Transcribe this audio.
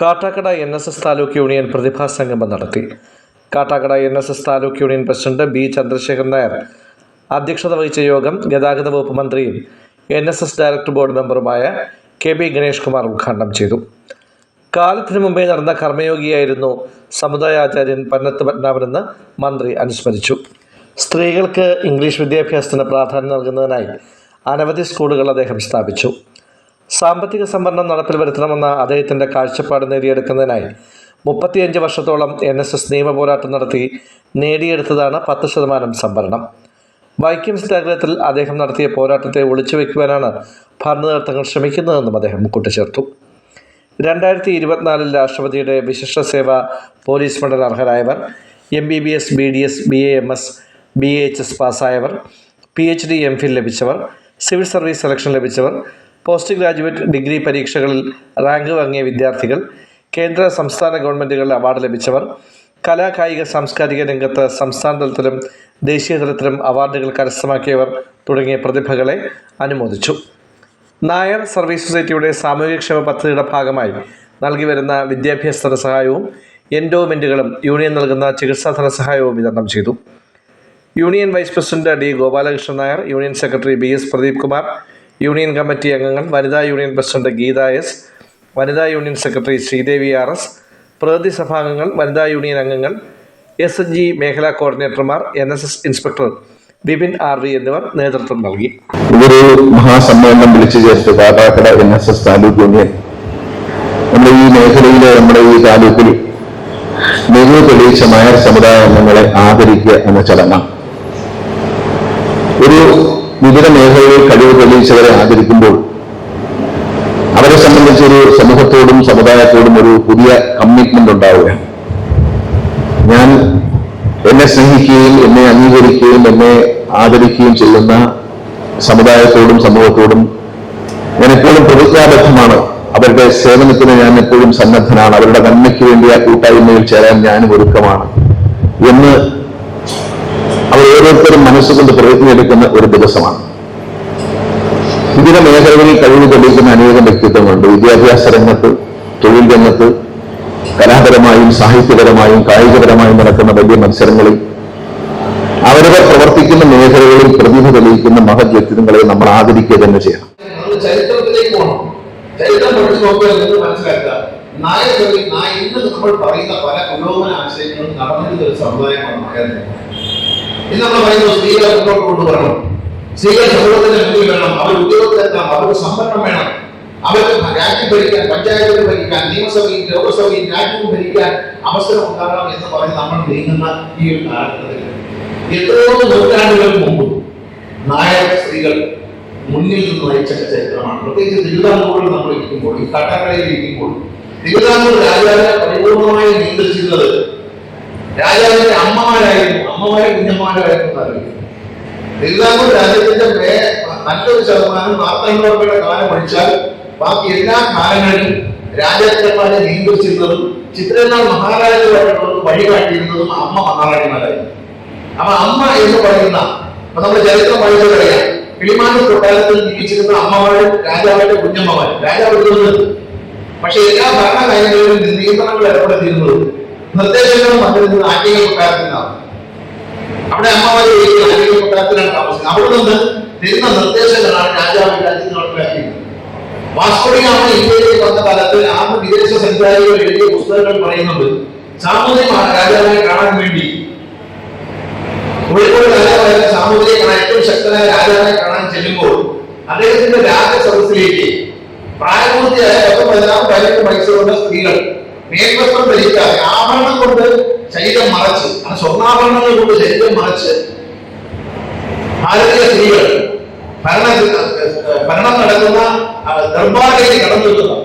Kattakada N S S taluk union പ്രതിഭാ സംഗമം നടത്തി. Kattakada N S S taluk union president B Chandrasekharan Nair അധ്യക്ഷത വഹിച്ച യോഗം ഗതാഗത വകുപ്പ് മന്ത്രിയും N S S director board മെമ്പറുമായ K B Ganesh Kumar ഉദ്ഘാടനം ചെയ്തു. കാലത്തിനു മുമ്പേ നടന്ന കർമ്മയോഗിയായിരുന്നു സമുദായാചാര്യൻ പന്നത്ത് പത്മനാഭനെന്ന് മന്ത്രി അനുസ്മരിച്ചു. സ്ത്രീകൾക്ക് ഇംഗ്ലീഷ് വിദ്യാഭ്യാസത്തിന് പ്രാധാന്യം നൽകുന്നതിനായി അനവധി സ്കൂളുകൾ അദ്ദേഹം സ്ഥാപിച്ചു. സാമ്പത്തിക സംവരണം നടപ്പിൽ വരുത്തണമെന്ന അദ്ദേഹത്തിന്റെ കാഴ്ചപ്പാട് നേടിയെടുക്കുന്നതിനായി മുപ്പത്തിയഞ്ച് വർഷത്തോളം എൻ എസ് എസ് നിയമ പോരാട്ടം നടത്തി നേടിയെടുത്തതാണ് പത്ത് ശതമാനം സംവരണം. വൈക്കം സത്യാഗ്രഹത്തിൽ അദ്ദേഹം നടത്തിയ പോരാട്ടത്തെ ഒളിച്ചു വയ്ക്കുവാനാണ് ഭരണനേതൃത്വങ്ങൾ ശ്രമിക്കുന്നതെന്നും അദ്ദേഹം കൂട്ടിച്ചേർത്തു. രണ്ടായിരത്തി ഇരുപത്തിനാലിൽ രാഷ്ട്രപതിയുടെ വിശിഷ്ട സേവ police medal അർഹരായവർ M B B S B D S B A M S B A H S പാസ്സായവർ P H D M Phil ലഭിച്ചവർ civil service selection ലഭിച്ചവർ പോസ്റ്റ് ഗ്രാജുവേറ്റ് ഡിഗ്രി പരീക്ഷകളിൽ റാങ്ക് വാങ്ങിയ വിദ്യാർത്ഥികൾ കേന്ദ്ര സംസ്ഥാന ഗവൺമെന്റുകളുടെ അവാർഡ് ലഭിച്ചവർ കലാകായിക സാംസ്കാരിക രംഗത്ത് സംസ്ഥാന തലത്തിലും ദേശീയ തലത്തിലും അവാർഡുകൾ കരസ്ഥമാക്കിയവർ തുടങ്ങിയ പ്രതിഭകളെ അനുമോദിച്ചു. നായർ സർവീസ് സൊസൈറ്റിയുടെ സാമൂഹികക്ഷേമ പദ്ധതിയുടെ ഭാഗമായി നൽകി വരുന്ന വിദ്യാഭ്യാസ ധനസഹായവും എൻഡോമെന്റുകളും യൂണിയൻ നൽകുന്ന ചികിത്സാ ധനസഹായവും വിതരണം ചെയ്തു. Union vice president D Gopalakrishnan Nair union secretary B S Pradeep Kumar union committee അംഗങ്ങൾ വനിതാ യൂണിയൻ പ്രസിഡന്റ് ഗീത എസ് വനിതാ union secretary Sreedevi R S പ്രതിനിധി സഭാംഗങ്ങൾ വനിതാ യൂണിയൻ അംഗങ്ങൾ എസ് എൻ ജി മേഖലാ കോർഡിനേറ്റർമാർ N S S inspector Bipin R V എന്നിവർ നേതൃത്വം നൽകി. ഇതൊരു മഹാസമ്മേളനം വിളിച്ചു ചേർത്ത് Kattakada N S S taluk union. നമ്മുടെ ഈ മേഖലയിലെ നമ്മുടെ ഈ താലൂക്കിൽ മികവ് തെളിയിച്ച നായർ സമുദായ അംഗങ്ങളെ ആദരിക്കുക എന്ന ചടങ്ങാണ്. ഒരു വിവിധ മേഖലകളിൽ കഴിവ് തെളിയിച്ചവരെ ആദരിക്കുമ്പോൾ അവരെ സംബന്ധിച്ചൊരു സമൂഹത്തോടും സമുദായത്തോടും ഒരു പുതിയ കമ്മിറ്റ്മെന്റ് ഉണ്ടാവുകയാണ്. ഞാൻ എന്നെ സ്നേഹിക്കുകയും എന്നെ അംഗീകരിക്കുകയും എന്നെ ആദരിക്കുകയും ചെയ്യുന്ന സമുദായത്തോടും സമൂഹത്തോടും ഞാൻ എപ്പോഴും പ്രതിജ്ഞാബദ്ധമാണ്. അവരുടെ സേവനത്തിന് ഞാൻ എപ്പോഴും സന്നദ്ധനാണ്. അവരുടെ നന്മയ്ക്ക് വേണ്ടി ആ കൂട്ടായ്മയിൽ ചേരാൻ ഞാനും ഒരുക്കമാണ്. എന്ന് ഓരോരുത്തരും മനസ്സുകൊണ്ട് പ്രതിജ്ഞയെടുക്കുന്ന ഒരു ദിവസമാണ്. വിവിധ മേഖലകളിൽ കഴിവ് തെളിയിക്കുന്ന അനേകം വ്യക്തിത്വങ്ങളുണ്ട്. വിദ്യാഭ്യാസ രംഗത്ത് തൊഴിൽ രംഗത്ത് കലാപരമായും സാഹിത്യപരമായും കായികപരമായും നടക്കുന്ന വലിയ മത്സരങ്ങളിൽ അവരവർ പ്രവർത്തിക്കുന്ന മേഖലകളിൽ പ്രതിഭ തെളിയിക്കുന്ന മഹത് വ്യക്തിത്വങ്ങളെ നമ്മൾ ആദരിക്കുക തന്നെ ചെയ്യണം. ചരിത്രത്തിലേക്ക് നായ ഇന്ന് നമ്മൾ പറയുന്ന പല പുരോഗമന ആശയങ്ങളും നടന്നിരുന്ന ഒരു സമുദായമാണ് നായർ ഇന്ന് നമ്മൾ പറയുന്നത് സ്ത്രീകളെ മുന്നോട്ട് കൊണ്ടുവരണം. സ്ത്രീകൾ സമൂഹത്തിന്റെ മുന്നിൽ വേണം അവർ ഉദ്യോഗത്തിലെത്താം അവർക്ക് സംവരണം വേണം. അവർക്ക് രാജ്യം ഭരിക്കാൻ പഞ്ചായത്തുകൾ ഭരിക്കാൻ നിയമസഭയും ലോകസഭയും രാജ്യവും ഭരിക്കാൻ അവസരം ഉണ്ടാകണം എന്ന് പറഞ്ഞ് നമ്മൾ നീങ്ങുന്ന ഈ ഒരു കാലഘട്ടത്തിൽ. എത്രയോ നൂറ്റാണ്ടുകൾ മുമ്പ് നായക സ്ത്രീകൾ മുന്നിൽ നിന്ന് നയിച്ച ചരിത്രമാണ്. പ്രത്യേകിച്ച് തിരുവിതാംകൂറിൽ നമ്മൾ ഇരിക്കുമ്പോൾ ഈ കട്ടക്കടയിൽ ഇരിക്കുമ്പോൾ തിരുവിതാംകൂർ രാജാവിനെ പരിപൂർണമായി നിയന്ത്രിച്ചിരുന്നത് രാജാവിന്റെ അമ്മമാരായിരുന്നു. അമ്മമാരെ കുഞ്ഞമ്മമാരായിരുന്നു അറിയിക്കും തിരുവിതാംകൂർ രാജ്യത്തിന്റെ മേ നല്ലൊരു ശതമാനം നാൽപ്പതിനോടുള്ള കാലം ഒഴിച്ചാൽ ബാക്കി എല്ലാ കാലങ്ങളിലും രാജാക്കന്മാരെ നിയന്ത്രിച്ചിരുന്നതും ചിത്രനാൾ മഹാരാജാവായിട്ടുള്ളത് വഴികാട്ടിയിരുന്നതും അമ്മ മഹാറാണിമാരായിരുന്നു. അപ്പൊ അമ്മ എന്ന് പറയുന്ന അപ്പൊ നമ്മുടെ ചരിത്രം പഠിച്ചതറിയാം കിളിമാനൂർ കൊട്ടാരത്തിൽ ജീവിച്ചിരുന്ന അമ്മമാരും രാജാവിന്റെ കുഞ്ഞമ്മമാരും. രാജാവ് പക്ഷെ എല്ലാ ഭരണകാര്യങ്ങളിലും നിയന്ത്രണങ്ങൾ ഏർപ്പെടുത്തിയിരുന്നത് നിർദ്ദേശങ്ങളും മറ്റൊരു ആറ്റിക കൊട്ടാരത്തിനാണ് അവിടെ അമ്മമാര് ആറ്റിക കൊട്ടാരത്തിലാണ് താമസിക്കുന്നത്. അവിടെ നിന്ന് തരുന്ന നിർദ്ദേശങ്ങളാണ് രാജാവ് രാജ്യത്ത് നടപ്പിലാക്കിയത് വാസ്കോഡിഗാമ ഇന്ത്യയിലേക്ക് വന്ന കാലത്ത് ആറ് വിദേശ സഞ്ചാരികൾ എഴുതിയ പുസ്തകങ്ങൾ പറയുന്നത് സാമൂതിരി രാജാവിനെ കാണാൻ വേണ്ടി. കോഴിക്കോട് രാജാവായ സാമൂതിരിയെ കാണാൻ ഏറ്റവും ശക്തനായ രാജാവിനെ കാണാൻ ചെല്ലുമ്പോൾ അദ്ദേഹത്തിന്റെ രാജസദസ്സിലേക്ക് പ്രായപൂർത്തിയായ പതിനാറ് പതിനെട്ട് വയസ്സുള്ള സ്ത്രീകൾ മേൽവസ്ത്രം ധരിക്കാതെ ആഭരണം കൊണ്ട് ശരീരം മറച്ച് ആ സ്വർണ്ണാഭരണങ്ങൾ കൊണ്ട് ശരീരം മറച്ച് ഭാരതീയ സ്ത്രീകൾ ഭരണ ഭരണം നടക്കുന്ന ആ, ദർബാറിലേക്ക് കടന്നു നിൽക്കുന്നു